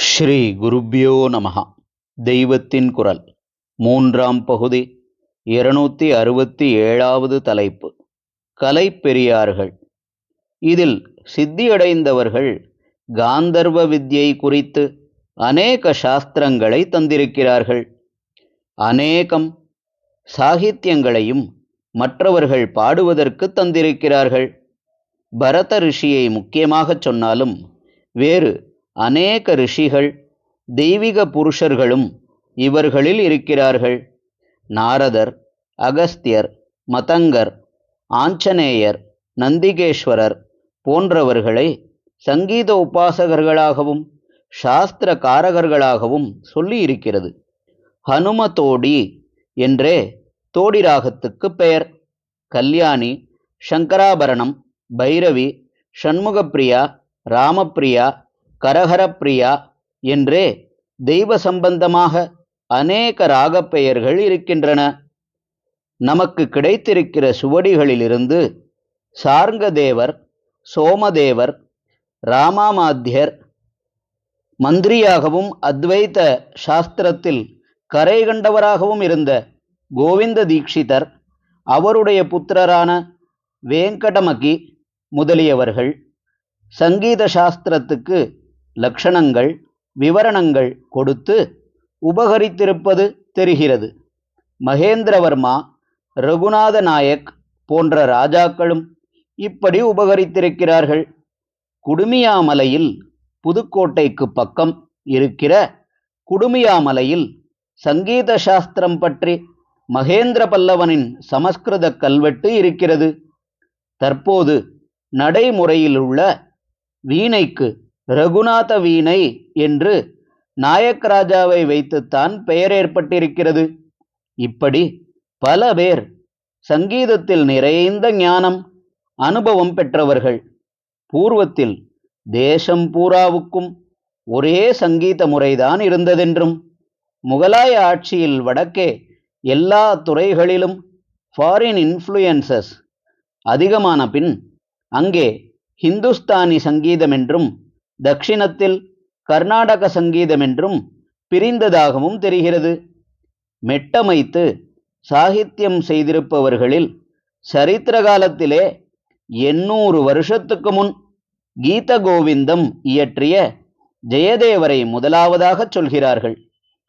ஸ்ரீ குருப்யோ நமகா தெய்வத்தின் குரல். மூன்றாம் பகுதி. இருநூத்தி அறுபத்தி ஏழாவது தலைப்பு. கலைப்பெரியார்கள். இதில் சித்தியடைந்தவர்கள் காந்தர்வ வித்யை குறித்து அநேக சாஸ்திரங்களை தந்திருக்கிறார்கள். அநேகம் சாகித்யங்களையும் மற்றவர்கள் பாடுவதற்கு தந்திருக்கிறார்கள். பரத ரிஷியை முக்கியமாகச் சொன்னாலும் வேறு அநேக ரிஷிகள் தெய்வீக புருஷர்களும் இவர்களில் இருக்கிறார்கள். நாரதர் அகஸ்தியர் மதங்கர் ஆஞ்சநேயர் நந்திகேஸ்வரர் போன்றவர்களை சங்கீத உபாசகர்களாகவும் சாஸ்திர காரகர்களாகவும் சொல்லியிருக்கிறது. ஹனும தோடி என்றே தோடி ராகத்துக்கு பெயர். கல்யாணி சங்கராபரணம் பைரவி ஷண்முகப்பிரியா ராமப்பிரியா கரகரப்பிரியா என்றே தெய்வ சம்பந்தமாக அநேக ராகப் பெயர்கள் இருக்கின்றன. நமக்கு கிடைத்திருக்கிற சுவடிகளிலிருந்து சார்ங்கதேவர் சோமதேவர் ராமாமாத்தியர் மந்திரியாகவும் அத்வைத சாஸ்திரத்தில் கரை கண்டவராகவும் இருந்த கோவிந்த தீக்ஷிதர் அவருடைய புத்திரரான வேங்கடமகி முதலியவர்கள் சங்கீத சாஸ்திரத்துக்கு லக்ஷணங்கள் விவரணங்கள் கொடுத்து உபகரித்திருப்பது தெரிகிறது. மகேந்திரவர்மா ரகுநாத நாயக் போன்ற ராஜாக்களும் இப்படி உபகரித்திருக்கிறார்கள். குடுமியாமலையில் புதுக்கோட்டைக்கு பக்கம் இருக்கிற குடுமியாமலையில் சங்கீத சாஸ்திரம் பற்றி மகேந்திர பல்லவனின் சமஸ்கிருத கல்வெட்டு இருக்கிறது. தற்போது நடைமுறையில் உள்ள வீணைக்கு ரகுநாத வீணை என்று நாயக் ராஜாவை வைத்துத்தான் பெயர் ஏற்பட்டிருக்கிறது. இப்படி பல பேர் சங்கீதத்தில் நிறைந்த ஞானம் அனுபவம் பெற்றவர்கள். பூர்வத்தில் தேசம் பூராவுக்கும் ஒரே சங்கீத முறைதான் இருந்ததென்றும் முகலாய ஆட்சியில் வடக்கே எல்லா துறைகளிலும் ஃபாரின் இன்ஃப்ளூயன்சஸ் அதிகமான பின் அங்கே ஹிந்துஸ்தானி சங்கீதம் என்றும் தக்ஷிணத்தில் கர்நாடக சங்கீதம் என்றும் பிரிந்ததாகவும் தெரிகிறது. மெட்டமைத்து சாகித்யம் செய்திருப்பவர்களில் சரித்திர காலத்திலே எண்ணூறு வருஷத்துக்கு முன் கீத கோவிந்தம் இயற்றிய ஜெயதேவரை முதலாவதாகச் சொல்கிறார்கள்.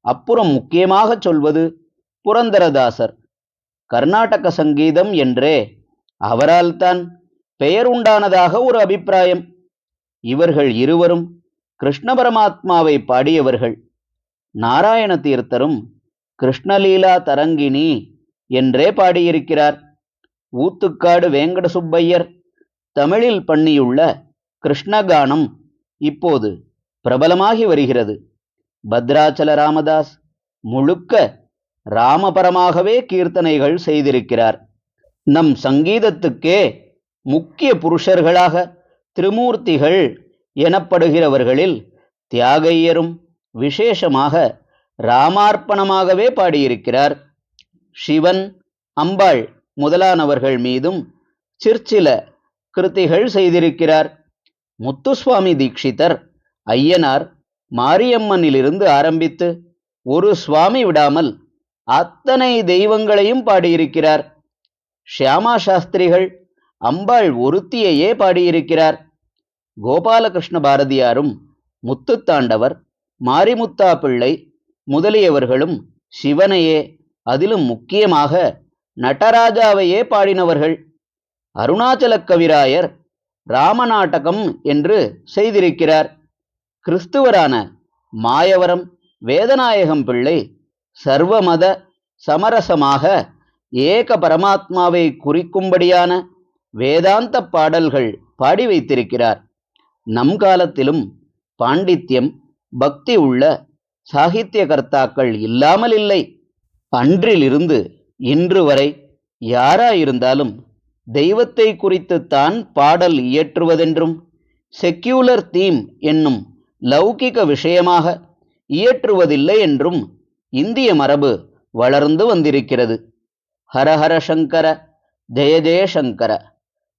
அப்புறம் முக்கியமாகச் சொல்வது புரந்தரதாசர். கர்நாடக சங்கீதம் என்றே அவரால்தான் பெயருண்டானதாக ஒரு அபிப்பிராயம். இவர்கள் இருவரும் கிருஷ்ண பரமாத்மாவை பாடியவர்கள். நாராயண தீர்த்தரும் கிருஷ்ணலீலா தரங்கிணி என்றே பாடியிருக்கிறார். ஊத்துக்காடு வேங்கட சுப்பையர் தமிழில் பண்ணியுள்ள கிருஷ்ணகானம் இப்போது பிரபலமாகி வருகிறது. பத்ராச்சல ராமதாஸ் முழுக்க ராமபரமாகவே கீர்த்தனைகள் செய்திருக்கிறார். நம் சங்கீதத்துக்கே முக்கிய புருஷர்களாக திருமூர்த்திகள் எனப்படுகிறவர்களில் தியாகையரும் விசேஷமாக ராமார்ப்பணமாகவே பாடியிருக்கிறார். சிவன் அம்பாள் முதலானவர்கள் மீதும் சிற்சில கிருத்திகள் செய்திருக்கிறார். முத்துசுவாமி தீட்சிதர் ஐயனார் மாரியம்மனிலிருந்து ஆரம்பித்து ஒரு சுவாமி விடாமல் அத்தனை தெய்வங்களையும் பாடியிருக்கிறார். ஷியாமா சாஸ்திரிகள் அம்பாள் ஒருத்தியையே பாடியிருக்கிறார். கோபாலகிருஷ்ண பாரதியாரும் முத்துத்தாண்டவர் மாரிமுத்தா பிள்ளை முதலியவர்களும் சிவனையே அதிலும் முக்கியமாக நடராஜாவையே பாடினவர்கள். அருணாச்சல கவிராயர் ராமநாடகம் என்று செய்திருக்கிறார். கிறிஸ்துவரான மாயவரம் வேதநாயகம் பிள்ளை சர்வமத சமரசமாக ஏக பரமாத்மாவை குறிக்கும்படியான வேதாந்த பாடல்கள் பாடி வைத்திருக்கிறார். நம் காலத்திலும் பாண்டித்யம் பக்தி உள்ள சாகித்ய கர்த்தாக்கள் இல்லாமல் இல்லை. அன்றிலிருந்து இன்று வரை யாராயிருந்தாலும் தெய்வத்தை குறித்துத்தான் பாடல் இயற்றுவதென்றும் செக்யூலர் தீம் என்னும் லௌகிக விஷயமாக இயற்றுவதில்லை என்றும் இந்திய மரபு வளர்ந்து வந்திருக்கிறது. ஹரஹர சங்கர ஜெய ஜெயசங்கர